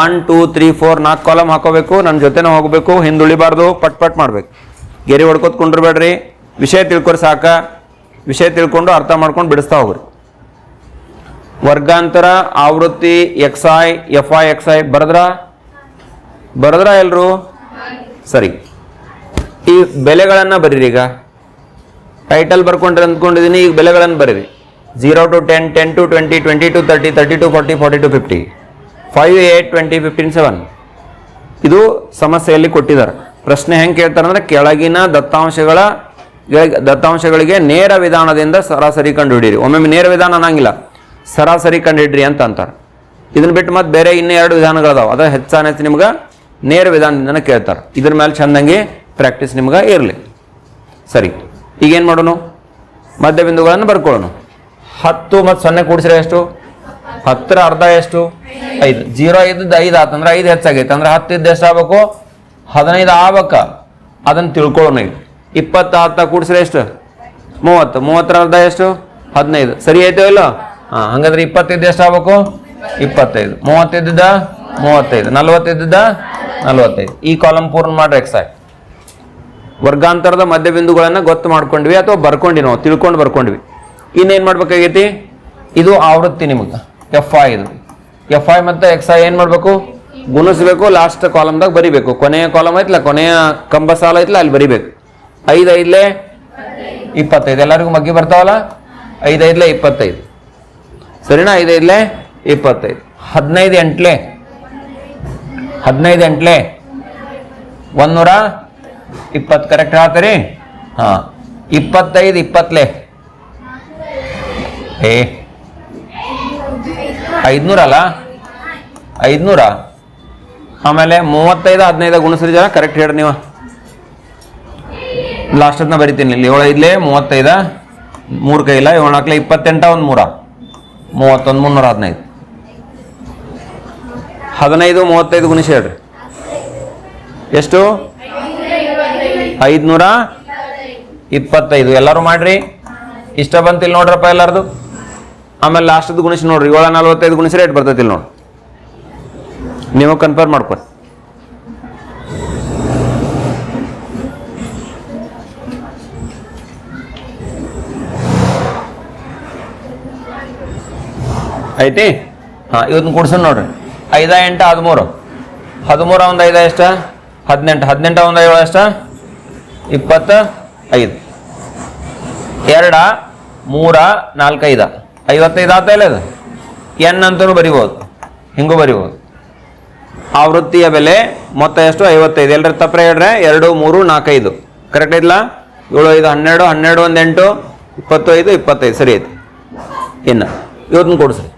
ಒನ್ ಟೂ ತ್ರೀ ಫೋರ್ ನಾಲ್ಕು ಕಾಲಮ್ ಹಾಕೋಬೇಕು ನನ್ನ ಜೊತೆನೇ ಹೋಗಬೇಕು, ಹಿಂದುಳಿಬಾರ್ದು, ಪಟ್ ಪಟ್ ಮಾಡ್ಬೇಕು. ಗೆರೆ ಹೊಡ್ಕೋತ ಕುಂಡ್ರಬೇಡ್ರಿ. ವಿಷಯ ತಿಳ್ಕೊರಿ ಸಾಕ. ವಿಷಯ ತಿಳ್ಕೊಂಡು ಅರ್ಥ ಮಾಡ್ಕೊಂಡು ಬಿಡಿಸ್ತಾ ಹೋಗ್ರಿ. ವರ್ಗಾಂತರ, ಆವೃತ್ತಿ x i f i x i ಬರದ್ರ? ಬರದ್ರ ಎಲ್ರು? ಸರಿ. ಈ ಬೆಲೆಗಳನ್ನು ಬರೀರಿ ಈಗ. ಟೈಟಲ್ ಬರ್ಕೊಂಡ್ರೆ ಅಂದ್ಕೊಂಡಿದ್ದೀನಿ ಈಗ ಬೆಲೆಗಳನ್ನು ಬರೀರಿ. Zero to ten ten to twenty twenty to thirty thirty to forty forty to fifty five eight twenty fifteen seven ಇದು ಸಮಸ್ಯೆಯಲ್ಲಿ ಕೊಟ್ಟಿದ್ದಾರೆ. ಪ್ರಶ್ನೆ ಹೆಂಗೆ ಕೇಳ್ತಾರೆ ಅಂದ್ರೆ ಕೆಳಗಿನ ದತ್ತಾಂಶಗಳ ದತ್ತಾಂಶಗಳಿಗೆ ನೇರ ವಿಧಾನದಿಂದ ಸರಾಸರಿ ಕಂಡುಹಿಡಿಯಿರಿ. ಒಮ್ಮೊಮ್ಮೆ ನೇರ ವಿಧಾನ ಅನ್ನಂಗಿಲ್ಲ. ಸರಾಸರಿ ಕಂಡುಹಿಡ್ರಿ ಅಂತ ಅಂತಾರೆ. ಇದನ್ನ ಬಿಟ್ಟು ಮತ್ತೆ ಬೇರೆ ಇನ್ನೂ ಎರಡು ವಿಧಾನಗಳದಾವೆ. ಅದರ ಹೆಚ್ಚಾನ ಹೆಚ್ಚು ನಿಮ್ಗೆ ನೇರ ವಿಧಾನದಿಂದ ಕೇಳ್ತಾರೆ. ಇದ್ರ ಮೇಲೆ ಚಂದಂಗೆ ಪ್ರಾಕ್ಟೀಸ್ ನಿಮ್ಗೆ ಇರಲಿ. ಸರಿ. ಈಗೇನು ಮಾಡೋಣ ಮಧ್ಯ ಬಿಂದುಗಳನ್ನು ಬರ್ಕೊಳ್ಳೋಣ ಹತ್ತು ಮತ್ತು ಸೊನ್ನೆ ಕೂಡಿಸಿದ್ರೆ ಎಷ್ಟು? ಹತ್ತರ ಅರ್ಧ ಎಷ್ಟು? ಐದು. ಜೀರೋ ಇದ್ದದ್ದು ಐದು ಆತಂದ್ರೆ ಐದು ಹೆಚ್ಚಾಗೈತೆ. ಅಂದ್ರೆ ಹತ್ತು ಇದ್ದು ಎಷ್ಟು ಆಗ್ಬೇಕು? ಹದಿನೈದು ಆಗ್ಬೇಕ. ಅದನ್ನು ತಿಳ್ಕೊಳ್ಳೋಣ ಈಗ ಇಪ್ಪತ್ತು ಹತ್ತ ಕೂಡಿಸ್ರೆ ಎಷ್ಟು? ಮೂವತ್ತು. ಮೂವತ್ತರ ಅರ್ಧ ಎಷ್ಟು? ಹದಿನೈದು. ಸರಿ ಐತೆ ಇಲ್ಲ? ಹಾಂ, ಹಂಗಂದ್ರೆ ಇಪ್ಪತ್ತಿದ್ದು ಎಷ್ಟು ಆಗ್ಬೇಕು? ಇಪ್ಪತ್ತೈದು. ಮೂವತ್ತಿದ್ದ ಮೂವತ್ತೈದು. ನಲ್ವತ್ತಿದ್ದ ನಲ್ವತ್ತೈದು. ಈ ಕಾಲಮ್ ಪೂರ್ಣ ಮಾಡ್ರಿ ಎಕ್ಸಾಕ್ಟ್ ವರ್ಗಾಂತರದ ಮಧ್ಯಬಿಂದುಗಳನ್ನು ಗೊತ್ತು ಮಾಡ್ಕೊಂಡ್ವಿ ಅಥವಾ ಬರ್ಕೊಂಡಿ ನಾವು? ತಿಳ್ಕೊಂಡು ಬರ್ಕೊಂಡ್ವಿ. ಇನ್ನೇನು ಮಾಡ್ಬೇಕಾಗೈತಿ? ಇದು ಆವೃತ್ತಿ ನಿಮಗೆ. ಎಫ್ ಐ ಇದು. ಎಫ್ ಐ ಮತ್ತು ಎಕ್ಸ್ ಐ ಏನು ಮಾಡಬೇಕು? ಗುಣಿಸ್ಬೇಕು ಲಾಸ್ಟ್ ಕಾಲಮ್ದಾಗ ಬರಿಬೇಕು. ಕೊನೆಯ ಕಾಲಮ್ ಐತ್ಲ? ಕೊನೆಯ ಕಂಬ ಸಾಲ ಐತ್ಲ? ಅಲ್ಲಿ ಬರಿಬೇಕು. ಐದು, ಐದ್ಲೆ? ಇಪ್ಪತ್ತೈದು. ಎಲ್ಲರಿಗೂ ಮಗ್ಗಿ ಬರ್ತಾವಲ್ಲ? ಐದು, ಐದ್ಲೆ? ಇಪ್ಪತ್ತೈದು. ಸರಿನಾ? ಐದು, ಐದ್ಲೆ? ಇಪ್ಪತ್ತೈದು. ಹದಿನೈದು, ಎಂಟ್ಲೆ? ಹದಿನೈದು, ಎಂಟ್ಲೆ? ಒಂದೂರ ಇಪ್ಪತ್ತು. ಕರೆಕ್ಟ್ ಹೇಳ್ತೀರಿ? ಹಾಂ. ಇಪ್ಪತ್ತೈದು, ಇಪ್ಪತ್ತಲೇ? ಏ ಐದ್ನೂರ ಅಲ್ಲ? ಐದ್ನೂರ? ಆಮೇಲೆ ಮೂವತ್ತೈದು, ಹದಿನೈದು ಗುಣಸ್ರಿ ಜನ ಕರೆಕ್ಟ್ ಹೇಳಿ ನೀವು. ಲಾಸ್ಟ್ ಅದನ್ನ ಬರಿತೀನಿ ಇಲ್ಲಿ. ಏಳು ಐದ್ಲೆ, ಮೂವತ್ತೈದ, ಮೂರು ಕೈಲ, ಏಳು ನಾಲ್ಕಲೆ ಇಪ್ಪತ್ತೆಂಟ, ಒಂದು ಮೂರ. ಮೂವತ್ತೊಂದು, ಮುನ್ನೂರ ಹದಿನೈದು. ಹದಿನೈದು, ಮೂವತ್ತೈದು ಗುಣಿಸಿ ಹೇಳ್ರಿ. ಎಷ್ಟು? ಐದ್ನೂರ ಇಪ್ಪತ್ತೈದು. ಎಲ್ಲರೂ ಮಾಡ್ರಿ. ಇಷ್ಟ ಬಂತಿಲ್ಲ ನೋಡ್ರಪ್ಪ ಎಲ್ಲಾರ್ದು. ಆಮೇಲೆ ಲಾಸ್ಟದ್ದು ಗುಣಿಸಿ ನೋಡ್ರಿ ಏಳು ನಲ್ವತ್ತೈದು ಗುಣಿಸಿ ರೇಟ್ ಬರ್ತೈತಿ ನೋಡಿ. ನೀವು ಕನ್ಫರ್ಮ್ ಮಾಡ್ಕೊರಿ. ಐತಿ? ಹಾಂ ಇವತ್ತು ಕೊಡ್ಸೋಣ ನೋಡ್ರಿ. ಐದ, ಎಂಟು, ಹದಿಮೂರು. ಹದಿಮೂರ ಒಂದು ಐದ ಎಷ್ಟ? ಹದಿನೆಂಟು. ಹದಿನೆಂಟ ಒಂದು ಏಳು ಎಷ್ಟ? ಇಪ್ಪತ್ತ ಐದು. ಎರಡ, ಮೂರ, ನಾಲ್ಕೈದ. ಐವತ್ತೈದು ಆತ ಇಲ್ಲ ಅದು? ಎನ್ ಅಂತಲೂ ಬರಿಬೋದು. ಹಿಂಗೂ ಬರಿಬೋದು. ಆವೃತ್ತಿಯ ಬೆಲೆ ಮೊತ್ತ ಎಷ್ಟು? ಐವತ್ತೈದು. ಎಲ್ಲರ ತಪ್ಪರೆ ಹೇಳ್ರೆ? ಎರಡು, ಮೂರು, ನಾಲ್ಕೈದು. ಕರೆಕ್ಟ್ ಐತಲ್ಲ ಏಳು, ಐದು, ಹನ್ನೆರಡು ಹನ್ನೆರಡು ಒಂದು ಎಂಟು ಇಪ್ಪತ್ತು ಐದು ಇಪ್ಪತ್ತೈದು. ಸರಿ ಐತಿ ಇನ್ನು ಇವತ್ತು ಕೊಡಿಸ್ರಿ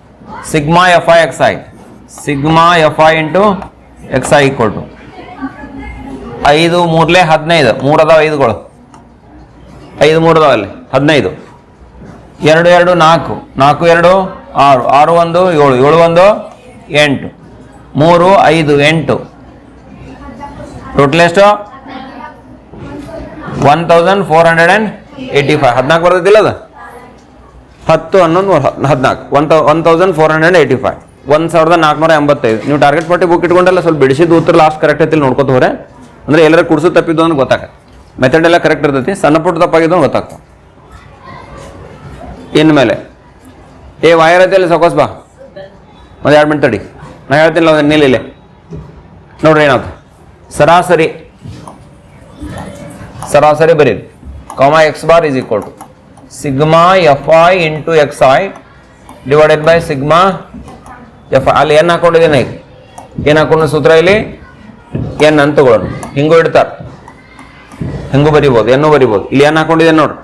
sigma f i x i. Sigma f i into x i equal to. ಐದು ಮೂರಲೇ ಹದಿನೈದು. ಮೂರು ಅದಾವ ಐದುಗಳು. ಐದು ಮೂರು ಅದಾವ ಅಲ್ಲಿ ಹದಿನೈದು. ಎರಡು ಎರಡು, ನಾಲ್ಕು. ನಾಲ್ಕು, ಎರಡು, ಆರು. ಆರು, ಒಂದು, ಏಳು. ಏಳು, ಒಂದು, ಎಂಟು. ಮೂರು, ಐದು, ಎಂಟು. ಟೋಟಲ್ ಎಷ್ಟು? One thousand four hundred and eighty five. ಹದಿನಾಲ್ಕು ಬರ್ತೈತಿಲ್ಲ ಅದು? ಹತ್ತು ಹನ್ನೊಂದು ಹದಿನಾಲ್ಕು. One thou, one thousand four hundred eighty five. ಒಂದು ಸಾವಿರದ ನಾಲ್ಕುನೂರ ಎಂಬತ್ತೈದು ನೀವು ಟಾರ್ಗೆಟ್ ಪಟ್ಟಿ ಬುಕ್ ಇಟ್ಕೊಂಡಲ್ಲ, ಸ್ವಲ್ಪ ಬಿಡಿಸಿದ ಉತ್ತರ ಲಾಸ್ಟ್ ಕರೆಕ್ಟ್ ಐತಿ ನೋಡ್ಕೋತ ಹೋರೆ ಅಂದರೆ ಎಲ್ಲರೂ ಕುಡಿಸೋ ತಪ್ಪಿದ್ದು ಅಂದ್ರೆ ಗೊತ್ತಾಗ ಮೆಥಡ್ ಎಲ್ಲ ಕರೆಕ್ಟ್ ಇರ್ತೈತಿ. ಸಣ್ಣ ಪುಟ್ಟ ತಪ್ಪಾಗಿದ್ದು ಗೊತ್ತಾಗ್ತದೆ. ಇನ್ಮೇಲೆ ಏ ವಾಯರ್ ಐತಿ ಸೌಕಸ್ ಬಾ. ಒಂದು ಎರಡು ಮಿನಿಟ್ ತಡಿ. ನಾ ಹೇಳ್ತೀನಿಲ್ಲ ಒಂದು ನಿಲ್ಲಿಲ್ಲ ನೋಡ್ರಿ ಏನಾಯ್ತು ಸರಾಸರಿ. ಸರಾಸರಿ ಬರೀರಿ comma x bar is equal to sigma f i into x i divided by sigma f i ಅಲ್ಲಿ ಏನು ಹಾಕೊಂಡಿದ್ದೀನಿ? ಈಗ ಏನು ಹಾಕೊಂಡು ಸೂತ್ರ ಇಲ್ಲಿ? ಎನ್ ಅಂತ ತಗೊಳ್ಳೋಣ. ಹಿಂಗೂ ಇಡ್ತಾರೆ. ಹೆಂಗೂ ಬರಿಬೋದು, ಎನ್ನು ಬರಿಬೋದು. ಇಲ್ಲಿ ಏನು ಹಾಕೊಂಡಿದ್ದೇನೆ ನೋಡ್ರಿ.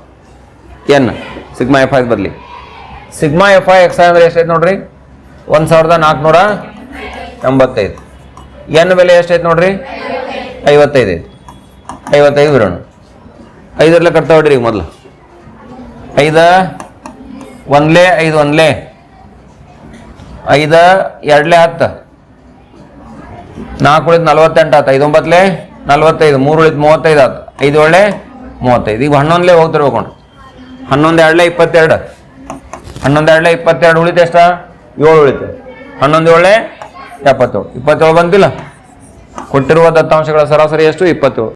ಎನ್ ಸಿಗ್ಮಾ ಎಫ್ ಐ ಬರಲಿ. Sigma f i x i ಅಂದ್ರೆ ಎಷ್ಟೈತೆ ನೋಡ್ರಿ? ಒಂದು ಸಾವಿರದ ನಾಲ್ಕುನೂರ ಎಂಬತ್ತೈದು. ಎನ್ ಬೆಲೆ ಎಷ್ಟೈತೆ ನೋಡ್ರಿ? ಐವತ್ತೈದು ಐತೆ. ಐವತ್ತೈದು ಬಿಡೋಣ. ಐದರಲ್ಲೇ ಕಟ್ತಾ ಹೊಡ್ರಿ ಈಗ ಮೊದಲು. ಐದ, ಒಂದ್ಲೇ, ಐದು ಒಂದ್ಲೆ. ಐದ, ಎರಡ್ಲೆ ಹತ್ತು. ನಾಲ್ಕು ಉಳಿದ ನಲ್ವತ್ತೆಂಟು ಆತು ಐದು ಒಂಬತ್ತಲೆ ನಲ್ವತ್ತೈದು. ಮೂರು ಉಳಿದ ಮೂವತ್ತೈದು ಆತು ಐದು ಒಳ್ಳೆ ಮೂವತ್ತೈದು. ಈಗ ಹನ್ನೊಂದಲೇ ಹೋಗ್ತಿರ್ಬೇಕು ಹನ್ನೊಂದು ಎರಡ್ಲೆ ಇಪ್ಪತ್ತೆರಡು. ಹನ್ನೊಂದು ಎರಡ್ಲೆ ಇಪ್ಪತ್ತೆರಡು ಉಳಿತು ಎಷ್ಟ? ಏಳು ಉಳಿತು. ಹನ್ನೊಂದು ಏಳೆ ಎಪ್ಪತ್ತೇಳು. ಇಪ್ಪತ್ತೇಳು ಬಂತಿಲ್ಲ. ಕೊಟ್ಟಿರುವ ದತ್ತಾಂಶಗಳ ಸರಾಸರಿ ಎಷ್ಟು? ಇಪ್ಪತ್ತೇಳು.